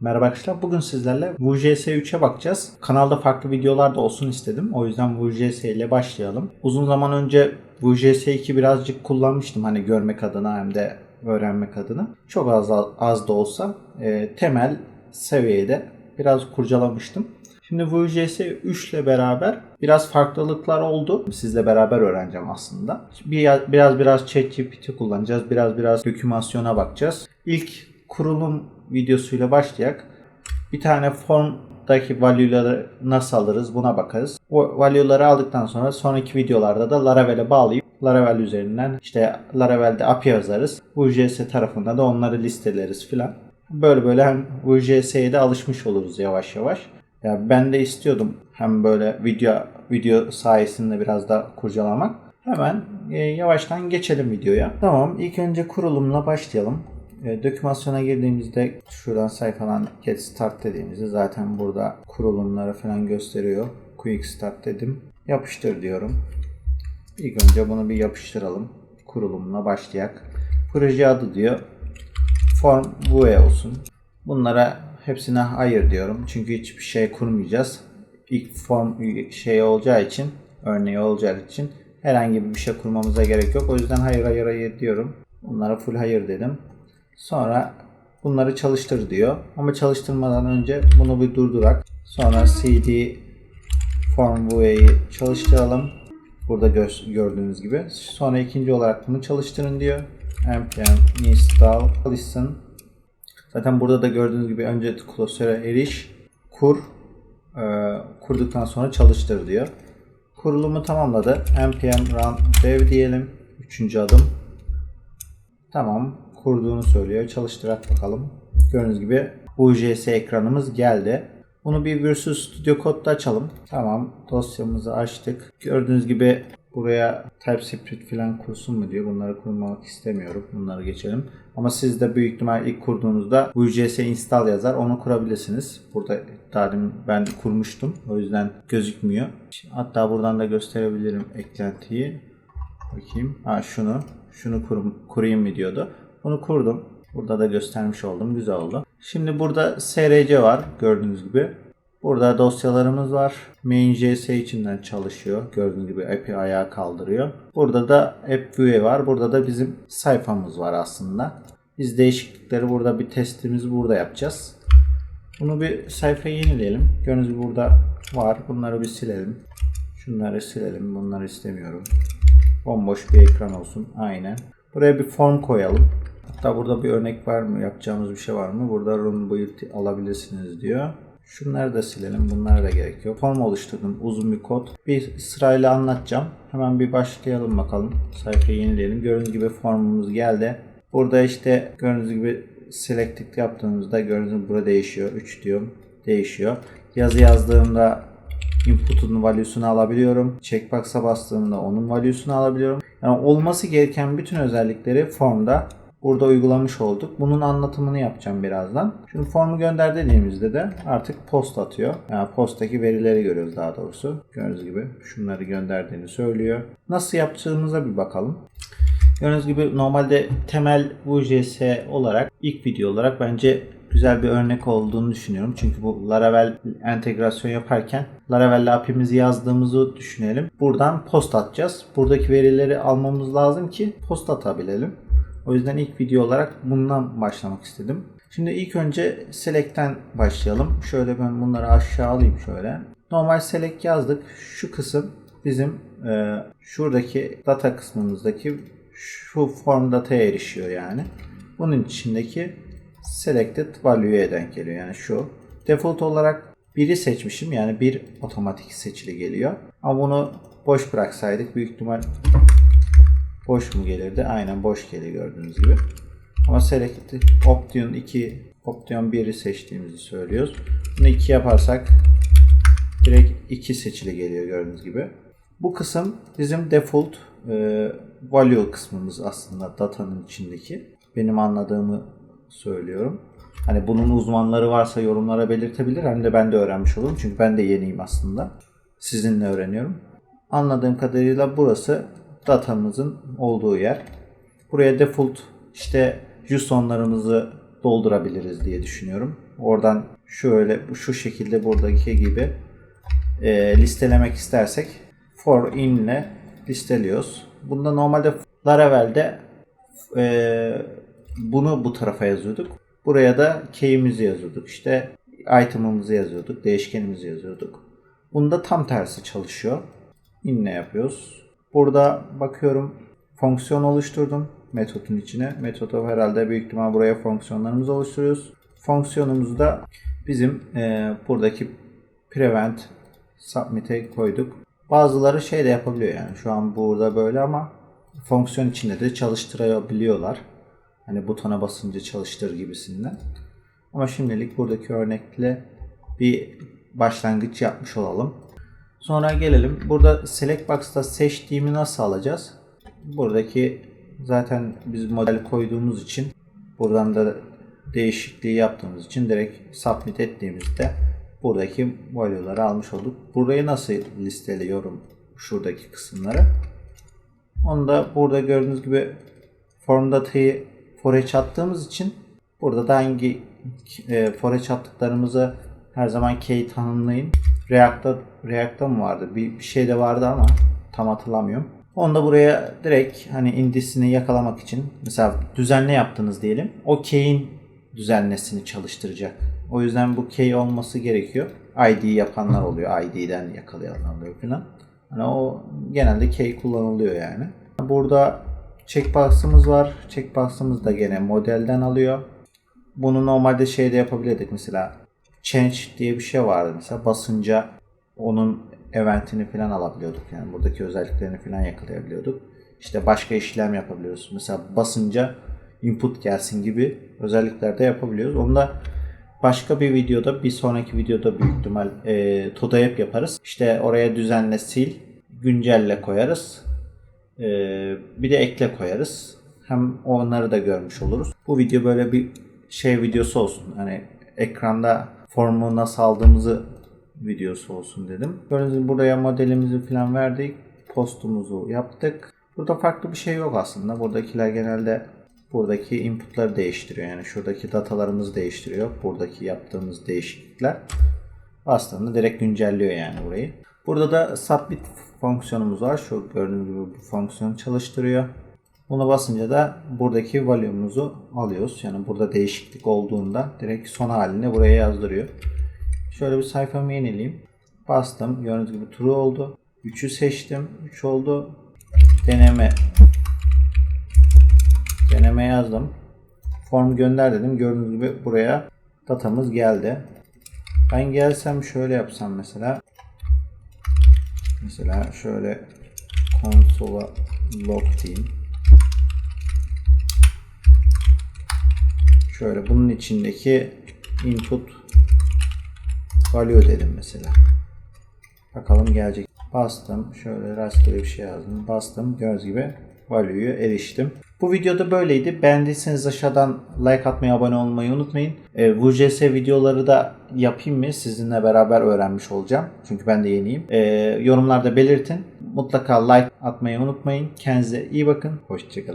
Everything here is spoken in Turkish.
Merhaba arkadaşlar. Bugün sizlerle Vue.js 3'e bakacağız. Kanalda farklı videolar da olsun istedim. O yüzden Vue.js ile başlayalım. Uzun zaman önce Vue.js 2 birazcık kullanmıştım. Hani görmek adına hem de öğrenmek adına. Çok az az da olsa e, temel seviyede biraz kurcalamıştım. Şimdi Vue.js 3 ile beraber biraz farklılıklar oldu. Sizle beraber öğreneceğim aslında. Bir, biraz biraz ChatGPT kullanacağız. Biraz biraz dokümasyona bakacağız. İlk kurulum videosuyla başlayak. Bir tane formdaki value'ları nasıl alırız buna bakarız. O value'ları aldıktan sonra sonraki videolarda da Laravel'e bağlayıp Laravel üzerinden işte Laravel'de API yazarız. Vue.js tarafında da onları listeleriz filan. Böyle böyle hem Vue.js'ye de alışmış oluruz yavaş yavaş. Ya ben de istiyordum hem böyle video video sayesinde biraz da kurcalamak. Hemen e, yavaştan geçelim videoya. Tamam ilk önce kurulumla başlayalım. E, dokümasyona girdiğimizde şuradan sayfadan get start dediğimizde zaten burada kurulumları falan gösteriyor. Quick start dedim. Yapıştır diyorum. İlk önce bunu bir yapıştıralım. Kurulumla başlayak. Proje adı diyor. Form Vue olsun. Bunlara hepsine hayır diyorum. Çünkü hiçbir şey kurmayacağız. İlk form şey olacağı için, örneği olacağı için herhangi bir şey kurmamıza gerek yok. O yüzden hayır hayır hayır diyorum. Bunlara full hayır dedim. Sonra bunları çalıştır diyor. Ama çalıştırmadan önce bunu bir durdurak. Sonra cd form Vue'yi çalıştıralım. Burada gö- gördüğünüz gibi. Sonra ikinci olarak bunu çalıştırın diyor. npm install listen. Zaten burada da gördüğünüz gibi önce klasöre eriş, kur, e, kurduktan sonra çalıştır diyor. Kurulumu tamamladı. npm run dev diyelim. Üçüncü adım. Tamam kurduğunu söylüyor. Çalıştırak bakalım. Gördüğünüz gibi Vue.js ekranımız geldi. Bunu bir Visual Studio Code'da açalım. Tamam dosyamızı açtık. Gördüğünüz gibi buraya TypeScript falan kursun mu diyor. Bunları kurmak istemiyorum. Bunları geçelim. Ama siz de büyük ihtimal ilk kurduğunuzda Vue.js install yazar. Onu kurabilirsiniz. Burada daha ben kurmuştum. O yüzden gözükmüyor. Hatta buradan da gösterebilirim eklentiyi. Bakayım. Ha şunu. Şunu kurum, kurayım mı diyordu. Bunu kurdum. Burada da göstermiş oldum. Güzel oldu. Şimdi burada SRC var gördüğünüz gibi. Burada dosyalarımız var. Main.js içinden çalışıyor. Gördüğünüz gibi API ayağa kaldırıyor. Burada da AppView var. Burada da bizim sayfamız var aslında. Biz değişiklikleri burada bir testimizi burada yapacağız. Bunu bir sayfayı yenileyelim. Gördüğünüz burada var. Bunları bir silelim. Şunları silelim. Bunları istemiyorum. Bomboş bir ekran olsun. Aynen. Buraya bir form koyalım. Hatta burada bir örnek var mı? Yapacağımız bir şey var mı? Burada run build alabilirsiniz diyor. Şunları da silelim. Bunlara da gerek yok. Form oluşturdum. Uzun bir kod. Bir sırayla anlatacağım. Hemen bir başlayalım bakalım. Sayfayı yenileyelim. Gördüğünüz gibi formumuz geldi. Burada işte gördüğünüz gibi selected yaptığımızda gördüğünüz gibi burada değişiyor. 3 diyorum. Değişiyor. Yazı yazdığımda input'un value'sunu alabiliyorum. Checkbox'a bastığımda onun value'sunu alabiliyorum. Yani olması gereken bütün özellikleri formda burada uygulamış olduk. Bunun anlatımını yapacağım birazdan. Şimdi formu gönder dediğimizde de artık post atıyor. Yani posttaki verileri görüyoruz daha doğrusu. Gördüğünüz gibi şunları gönderdiğini söylüyor. Nasıl yaptığımıza bir bakalım. Gördüğünüz gibi normalde temel Vue.js olarak ilk video olarak bence güzel bir örnek olduğunu düşünüyorum. Çünkü bu Laravel entegrasyon yaparken Laravel'le API'mizi yazdığımızı düşünelim. Buradan post atacağız. Buradaki verileri almamız lazım ki post atabilelim. O yüzden ilk video olarak bundan başlamak istedim. Şimdi ilk önce select'ten başlayalım. Şöyle ben bunları aşağı alayım şöyle. Normal select yazdık. Şu kısım bizim e, şuradaki data kısmımızdaki şu form dataya erişiyor yani. Bunun içindeki selected value'ye denk geliyor. Yani şu. Default olarak biri seçmişim. Yani bir otomatik seçili geliyor. Ama bunu boş bıraksaydık büyük ihtimal boş mu gelirdi? Aynen boş geliyor gördüğünüz gibi. Ama selected option 2 option 1'i seçtiğimizi söylüyoruz. Bunu 2 yaparsak direkt 2 seçili geliyor gördüğünüz gibi. Bu kısım bizim default e, value kısmımız aslında datanın içindeki. Benim anladığımı söylüyorum. Hani bunun uzmanları varsa yorumlara belirtebilir. Hem de ben de öğrenmiş olurum. Çünkü ben de yeniyim aslında. Sizinle öğreniyorum. Anladığım kadarıyla burası datamızın olduğu yer. Buraya default işte JSON'larımızı doldurabiliriz diye düşünüyorum. Oradan şöyle şu şekilde buradaki gibi e, listelemek istersek for in ile listeliyoruz. Bunda normalde Laravel'de e, bunu bu tarafa yazıyorduk. Buraya da key'imizi yazıyorduk. İşte item'ımızı yazıyorduk. Değişkenimizi yazıyorduk. Bunda tam tersi çalışıyor. inle yapıyoruz. Burada bakıyorum fonksiyon oluşturdum metotun içine. Metodu herhalde büyük ihtimal buraya fonksiyonlarımızı oluşturuyoruz. Fonksiyonumuzda bizim e, buradaki prevent submit'e koyduk. Bazıları şey de yapabiliyor yani şu an burada böyle ama fonksiyon içinde de çalıştırabiliyorlar. Hani butona basınca çalıştır gibisinden. Ama şimdilik buradaki örnekle bir başlangıç yapmış olalım. Sonra gelelim. Burada select box'ta seçtiğimi nasıl alacağız? Buradaki zaten biz model koyduğumuz için buradan da değişikliği yaptığımız için direkt submit ettiğimizde buradaki value'ları almış olduk. Burayı nasıl listeliyorum şuradaki kısımları? Onu da burada gördüğünüz gibi form datayı for each attığımız için burada da hangi e, attıklarımızı her zaman key tanımlayın. React'ta React'ta mı vardı? Bir, bir şey de vardı ama tam hatırlamıyorum. Onu da buraya direkt hani indisini yakalamak için mesela düzenle yaptınız diyelim. O key'in düzenlesini çalıştıracak. O yüzden bu key olması gerekiyor. ID yapanlar oluyor. ID'den yakalayanlar oluyor falan. Hani o genelde key kullanılıyor yani. Burada checkbox'ımız var. Checkbox'ımız da gene modelden alıyor. Bunu normalde şeyde yapabilirdik mesela. Change diye bir şey vardı mesela. Basınca onun eventini falan alabiliyorduk. Yani buradaki özelliklerini falan yakalayabiliyorduk. İşte başka işlem yapabiliyoruz. Mesela basınca input gelsin gibi özellikler de yapabiliyoruz. Onu da başka bir videoda, bir sonraki videoda büyük ihtimal e, TODAYAP yaparız. İşte oraya düzenle sil, güncelle koyarız. E, bir de ekle koyarız. Hem onları da görmüş oluruz. Bu video böyle bir şey videosu olsun. Hani ekranda formu nasıl aldığımızı videosu olsun dedim. Gördüğünüz gibi buraya modelimizi falan verdik. Postumuzu yaptık. Burada farklı bir şey yok aslında. Buradakiler genelde buradaki inputları değiştiriyor. Yani şuradaki datalarımızı değiştiriyor. Buradaki yaptığımız değişiklikler aslında direkt güncelliyor yani burayı. Burada da submit fonksiyonumuz var. Şu gördüğünüz gibi bu fonksiyonu çalıştırıyor. Buna basınca da buradaki value'umuzu alıyoruz. Yani burada değişiklik olduğunda direkt son halini buraya yazdırıyor. Şöyle bir sayfamı yenileyim. Bastım. Gördüğünüz gibi true oldu. 3'ü seçtim. 3 oldu. Deneme deneme yazdım. Form gönder dedim. Gördüğünüz gibi buraya datamız geldi. Ben gelsem şöyle yapsam mesela. Mesela şöyle konsola log diyeyim. Şöyle bunun içindeki input value dedim mesela. Bakalım gelecek. Bastım. Şöyle rastgele bir şey yazdım. Bastım. Gördüğünüz gibi value'yu eriştim. Bu videoda böyleydi. Beğendiyseniz aşağıdan like atmayı, abone olmayı unutmayın. E, VJS videoları da yapayım mı? Sizinle beraber öğrenmiş olacağım. Çünkü ben de yeniyim. E, yorumlarda belirtin. Mutlaka like atmayı unutmayın. Kendinize iyi bakın. Hoşçakalın.